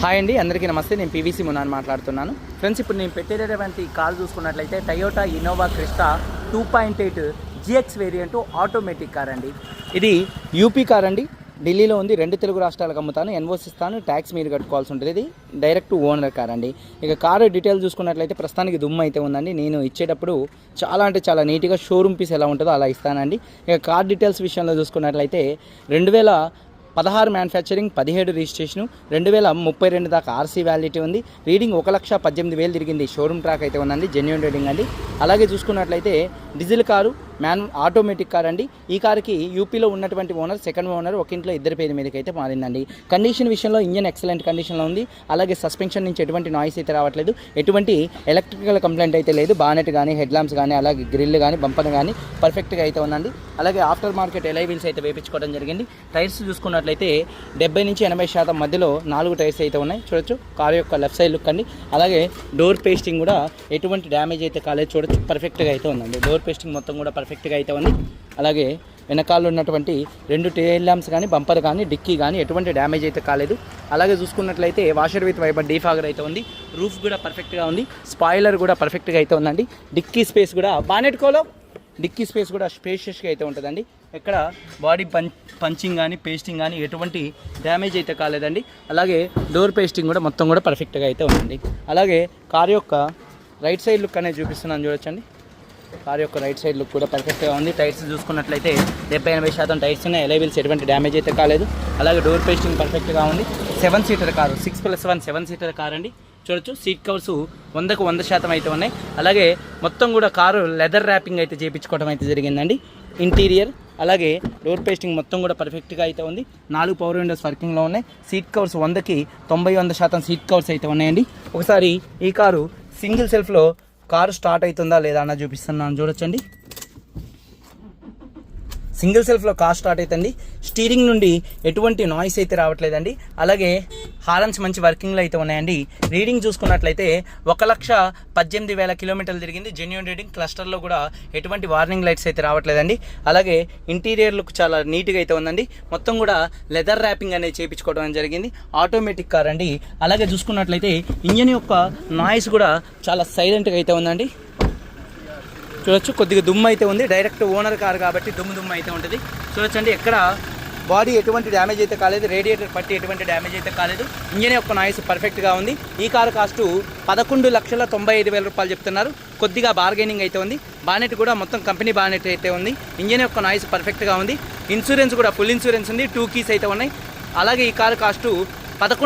Hi అండి అందరికీ నమస్తే. నేను పీవీసీ మునాన్ మాట్లాడుతున్నాను. ఫ్రెండ్స్ ఇప్పుడు నేను పెట్టేటటువంటి కార్ చూసుకున్నట్లయితే Toyota Innova Crysta two point eight GX variant automatic car అండి. ఇది యూపీ కార్ అండి. ఢిల్లీలో ఉంది. రెండు తెలుగు రాష్ట్రాలకు అమ్ముతాను. ఎన్ఓసి ఇస్తాను. ట్యాక్స్ మీరు కట్టుకోవాల్సి ఉంటుంది. ఇది డైరెక్ట్ ఓనర్ కార్ అండి. ఇక కారు డీటెయిల్ చూసుకున్నట్లయితే ప్రస్తుతానికి దుమ్ము అయితే ఉందండి. నేను ఇచ్చేటప్పుడు చాలా అంటే చాలా నీట్గా షోరూమ్ పీస్ ఎలా ఉంటుందో అలా ఇస్తానండి. ఇక కార్ డీటెయిల్స్ విషయంలో చూసుకున్నట్లయితే రెండు వేల పదహారు మ్యానుఫ్యాక్చరింగ్ పదిహేడు రిజిస్ట్రేషన్ రెండు వేల ముప్పై రెండు దాకా ఆర్సీ వ్యాలిటీ ఉంది. రీడింగ్ ఒక లక్ష పద్దెనిమిది వేలు తిరిగింది. షోరూమ్ ట్రాక్ అయితే ఉందండి. జెన్యున్ రీడింగ్ అండి. అలాగే చూసుకున్నట్లయితే diesel car man automatic car అండి. ఈ కారుకి యూపీలో ఉన్నటువంటి ఓనర్ సెకండ్ ఓనర్ ఒక ఇంట్లో ఇద్దరి పేరు మీదకి అయితే మారిందండి. కండిషన్ విషయంలో ఇంజన్ ఎక్సలెంట్ కండిషన్లో ఉంది. అలాగే సస్పెన్షన్ నుంచి ఎటువంటి నాయిస్ అయితే రావట్లేదు. ఎటువంటి ఎలక్ట్రికల్ కంప్లైంట్ అయితే లేదు. బానెట్ కానీ హెడ్ లాంప్స్ కానీ అలాగే గ్రిల్ కానీ బంపర్ కానీ పర్ఫెక్ట్గా అయితే ఉందండి. అలాగే ఆఫ్టర్ మార్కెట్ ఎలై వీల్స్ అయితే వేపించుకోవడం జరిగింది. టైర్స్ చూసుకున్నట్లయితే డెబ్బై నుంచి ఎనభై శాతం మధ్యలో నాలుగు టైర్స్ అయితే ఉన్నాయి. చూడొచ్చు కారు యొక్క లెఫ్ట్ సైడ్ లుక్ అండి. అలాగే డోర్ పేస్టింగ్ కూడా ఎటువంటి డ్యామేజ్ అయితే కాలేదు. చూడొచ్చు పర్ఫెక్ట్గా అయితే ఉందండి. డోర్ పేస్టింగ్ మొత్తం కూడా పర్ఫెక్ట్గా అయితే ఉంది. అలాగే వెనకాల ఉన్నటువంటి రెండు టైల్ ల్యాంప్స్ కానీ బంపర్ కానీ డిక్కీ కానీ ఎటువంటి డ్యామేజ్ అయితే కాలేదు. అలాగే చూసుకున్నట్లయితే వాషర్ విత్ వైబర్ డీఫాగర్ అయితే ఉంది. రూఫ్ కూడా పర్ఫెక్ట్గా ఉంది. స్పాయిలర్ కూడా పర్ఫెక్ట్గా అయితే ఉందండి. డిక్కీ స్పేస్ కూడా బానెట్ కోలో డిక్కీ స్పేస్ కూడా స్పేషియస్గా అయితే ఉంటుందండి. ఎక్కడ బాడీ పం పంచింగ్ కానీ పేస్టింగ్ కానీ ఎటువంటి డ్యామేజ్ అయితే కాలేదండి. అలాగే డోర్ పేస్టింగ్ కూడా మొత్తం కూడా పర్ఫెక్ట్గా అయితే ఉందండి. అలాగే కార్ యొక్క రైట్ సైడ్ లుక్ అనేది చూపిస్తున్నాను చూడొచ్చండి. కార్ యొక్క రైట్ సైడ్ లుక్ కూడా పర్ఫెక్ట్గా ఉంది. టైర్స్ చూసుకున్నట్లయితే డెబ్బై ఎనభై శాతం టైర్స్ ఉన్నాయి. ఎలైవిల్స్ ఎటువంటి డ్యామేజ్ అయితే కాలేదు. అలాగే డోర్ పేస్టింగ్ పర్ఫెక్ట్గా ఉంది. Seven seater car six plus one seven seater car అండి. చూడొచ్చు. సీట్ కవర్స్ వందకు వంద శాతం అయితే ఉన్నాయి. అలాగే మొత్తం కూడా కారు లెదర్ ర్యాపింగ్ అయితే చేయించుకోవడం అయితే జరిగిందండి. ఇంటీరియర్ అలాగే డోర్ పేస్టింగ్ మొత్తం కూడా పర్ఫెక్ట్గా అయితే ఉంది. నాలుగు పవర్ విండోస్ వర్కింగ్లో ఉన్నాయి. సీట్ కవర్స్ వందకి తొంభై వంద శాతం సీట్ కవర్స్ అయితే ఉన్నాయండి. ఒకసారి ఈ కారు సింగిల్ సెల్ఫ్లో కారు స్టార్ట్ అవుతుందా లేదా అన్న చూపిస్తున్నాను. చూడొచ్చండి. సింగిల్ సెల్ఫ్లో కార్ స్టార్ట్ అవుతుంది స్టీరింగ్ నుండి ఎటువంటి నాయిస్ అయితే రావట్లేదండి. అలాగే హారన్స్ మంచి వర్కింగ్లో అయితే ఉన్నాయండి. రీడింగ్ చూసుకున్నట్లయితే ఒక లక్ష పద్దెనిమిది వేల కిలోమీటర్లు తిరిగింది. జెన్యున్ రీడింగ్ క్లస్టర్లో కూడా ఎటువంటి వార్నింగ్ లైట్స్ అయితే రావట్లేదండి. అలాగే ఇంటీరియర్ లుక్ చాలా నీట్గా అయితే ఉందండి. మొత్తం కూడా లెదర్ ర్యాపింగ్ అనేది చేయించుకోవడం జరిగింది. ఆటోమేటిక్ కార్ అండి. అలాగే చూసుకున్నట్లయితే ఇంజన్ యొక్క నాయిస్ కూడా చాలా సైలెంట్గా అయితే ఉందండి. చూడొచ్చు. కొద్దిగా దుమ్ము అయితే ఉంది. డైరెక్ట్ ఓనర్ కారు కాబట్టి దుమ్ము దుమ్ము అయితే ఉంటుంది. చూడొచ్చండి ఎక్కడ బాడీ ఎటువంటి డ్యామేజ్ అయితే కాలేదు. రేడియేటర్ పట్టి ఎటువంటి డ్యామేజ్ అయితే కాలేదు. ఇంజన్ యొక్క నాయిస్ పర్ఫెక్ట్గా ఉంది. ఈ కారు కాస్ట్ పదకొండు లక్షల తొంభై ఐదు వేల రూపాయలు చెప్తున్నారు. కొద్దిగా బార్గెనింగ్ అయితే ఉంది. బానెట్ కూడా మొత్తం కంపెనీ బానెట్ అయితే ఉంది. ఇంజన్ యొక్క నాయిస్ పర్ఫెక్ట్గా ఉంది. ఇన్సూరెన్స్ కూడా ఫుల్ ఇన్సూరెన్స్ ఉంది. టూ కీస్ అయితే ఉన్నాయి. అలాగే ఈ కారు కాస్ట్ పదకొండు